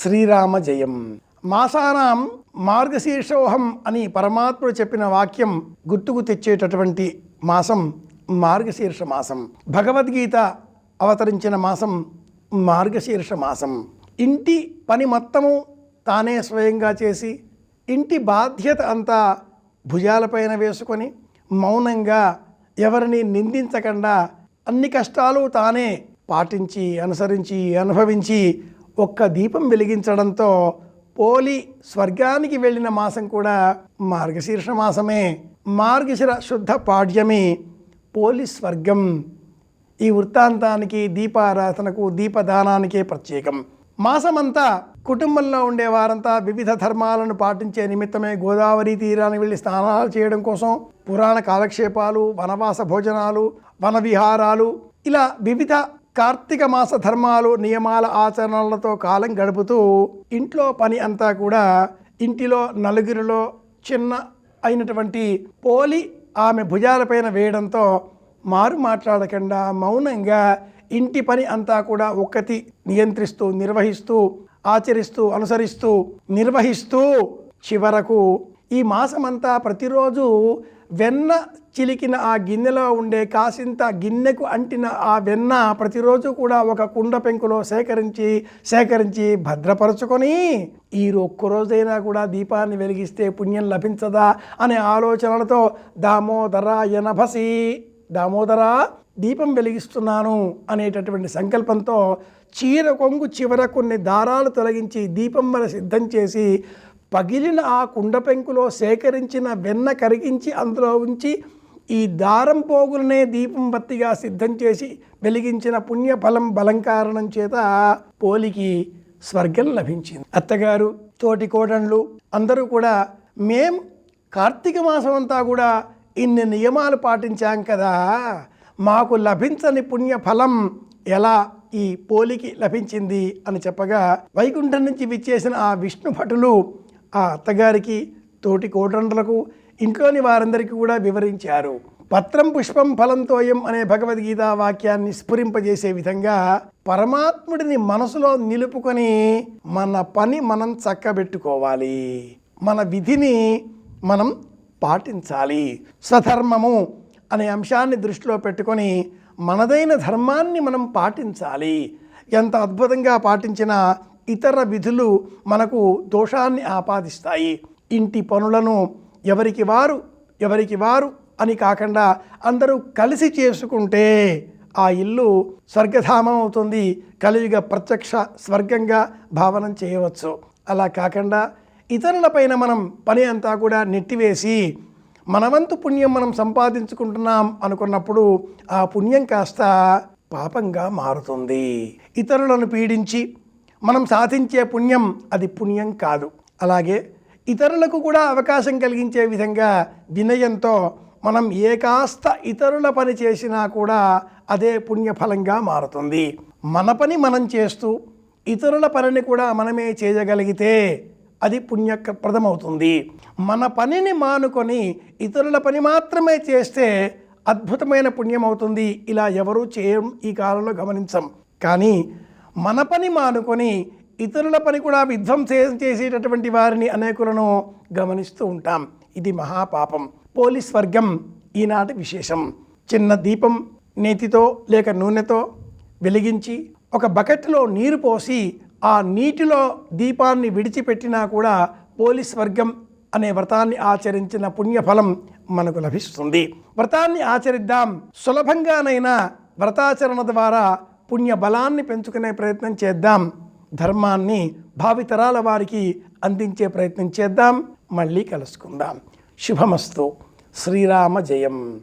శ్రీరామ జయం. మాసానాం మార్గశీర్షోహం అని పరమాత్ముడు చెప్పిన వాక్యం గుర్తుకు తెచ్చేటటువంటి మాసం మార్గశీర్ష మాసం. భగవద్గీత అవతరించిన మాసం మార్గశీర్ష మాసం. ఇంటి పని మొత్తము తానే స్వయంగా చేసి ఇంటి బాధ్యత అంతా భుజాలపైన వేసుకొని మౌనంగా ఎవరిని నిందించకుండా అన్ని కష్టాలు తానే పాటించి అనుసరించి అనుభవించి ఒక్క దీపం వెలిగించడంతో పోలి స్వర్గానికి వెళ్ళిన మాసం కూడా మార్గశీర్ష మాసమే. మార్గశిర శుద్ధ పాడ్యమి పోలి స్వర్గం. ఈ వృత్తాంతానికి దీపారాధనకు దీపదానానికే ప్రత్యేకం. మాసమంతా కుటుంబంలో ఉండే వారంతా వివిధ ధర్మాలను పాటించే నిమిత్తమే గోదావరి తీరానికి వెళ్ళి స్నానాలు చేయడం కోసం పురాణ కాలక్షేపాలు వనవాస భోజనాలు వన విహారాలు ఇలా వివిధ కార్తీక మాస ధర్మాలు నియమాల ఆచరణలతో కాలం గడుపుతూ ఇంట్లో పని అంతా కూడా ఇంటిలో నలుగురిలో చిన్న అయినటువంటి పోలి ఆమె భుజాలపైన వేయడంతో మారు మాట్లాడకుండా మౌనంగా ఇంటి పని అంతా కూడా ఒక్కటి నియంత్రిస్తూ నిర్వహిస్తూ ఆచరిస్తూ అనుసరిస్తూ నిర్వహిస్తూ చివరకు ఈ మాసమంతా ప్రతిరోజు వెన్న చిలికిన ఆ గిన్నెలో ఉండే కాసింత గిన్నెకు అంటిన ఆ వెన్న ప్రతిరోజు కూడా ఒక కుండ పెంకులో సేకరించి సేకరించి భద్రపరుచుకొని ఈ ఒక్కరోజైనా కూడా దీపాన్ని వెలిగిస్తే పుణ్యం లభించదా అనే ఆలోచనలతో దామోదర ఎనభసి దామోదర దీపం వెలిగిస్తున్నాను అనేటటువంటి సంకల్పంతో చీర కొంగు చివర కొన్ని దారాలు తొలగించి దీపం మన సిద్ధం చేసి పగిలిన ఆ కుండ పెంకులో సేకరించిన వెన్న కరిగించి అందులో ఉంచి ఈ దారం పోగులనే దీపం బత్తిగా సిద్ధం చేసి వెలిగించిన పుణ్యఫలం బలం కారణం చేత పోలికి స్వర్గం లభించింది. అత్తగారు తోటి కోడళ్ళు అందరూ కూడా మేం కార్తీక మాసం అంతా కూడా ఇన్ని నియమాలు పాటించాం కదా మాకు లభించని పుణ్యఫలం ఎలా ఈ పోలికి లభించింది అని చెప్పగా వైకుంఠం నుంచి విచ్చేసిన ఆ విష్ణు భటులు ఆ అత్తగారికి తోటి కోటండ్రులకు ఇంట్లోని వారందరికీ కూడా వివరించారు. పత్రం పుష్పం ఫలంతోయం అనే భగవద్గీత వాక్యాన్ని స్ఫురింపజేసే విధంగా పరమాత్ముడిని మనసులో నిలుపుకొని మన పని మనం చక్కబెట్టుకోవాలి. మన విధిని మనం పాటించాలి. స్వధర్మము అనే అంశాన్ని దృష్టిలో పెట్టుకొని మనదైన ధర్మాన్ని మనం పాటించాలి. ఎంత అద్భుతంగా పాటించినా ఇతర విధులు మనకు దోషాన్ని ఆపాదిస్తాయి. ఇంటి పనులను ఎవరికి వారు ఎవరికి వారు అని కాకుండా అందరూ కలిసి చేసుకుంటే ఆ ఇల్లు స్వర్గధామం అవుతుంది. కలియుగ ప్రత్యక్ష స్వర్గంగా భావనం చేయవచ్చు. అలా కాకుండా ఇతరులపైన మనం పని అంతా కూడా నెట్టివేసి మనవంతు పుణ్యం మనం సంపాదించుకుంటున్నాం అనుకున్నప్పుడు ఆ పుణ్యం కాస్త పాపంగా మారుతుంది. ఇతరులను పీడించి మనం సాధించే పుణ్యం అది పుణ్యం కాదు. అలాగే ఇతరులకు కూడా అవకాశం కలిగించే విధంగా వినయంతో మనం ఏ కాస్త ఇతరుల పని చేసినా కూడా అదే పుణ్యఫలంగా మారుతుంది. మన పని మనం చేస్తూ ఇతరుల పనిని కూడా మనమే చేయగలిగితే అది పుణ్యప్రదమవుతుంది. మన పనిని మానుకొని ఇతరుల పని మాత్రమే చేస్తే అద్భుతమైన పుణ్యం అవుతుంది ఇలా ఎవరూ చేయం ఈ కాలంలో గమనించం. కానీ మన పని మానుకొని ఇతరుల పని కూడా విధ్వంసం చేసేటటువంటి వారిని అనేకులను గమనిస్తూ ఉంటాం. ఇది మహాపాపం. పోలీస్ వర్గం ఈనాటి విశేషం. చిన్న దీపం నేతితో లేక నూనెతో వెలిగించి ఒక బకెట్లో నీరు పోసి ఆ నీటిలో దీపాన్ని విడిచిపెట్టినా కూడా పోలీస్ వర్గం అనే వ్రతాన్ని ఆచరించిన పుణ్యఫలం మనకు లభిస్తుంది. వ్రతాన్ని ఆచరిద్దాం. సులభంగానైనా వ్రతాచరణ ద్వారా పుణ్య బలాన్ని పెంచుకునే ప్రయత్నం చేద్దాం. ధర్మాన్ని భావితరాల వారికి అందించే ప్రయత్నం చేద్దాం. మళ్ళీ కలుసుకుందాం. శుభమస్తు. శ్రీరామ జయం.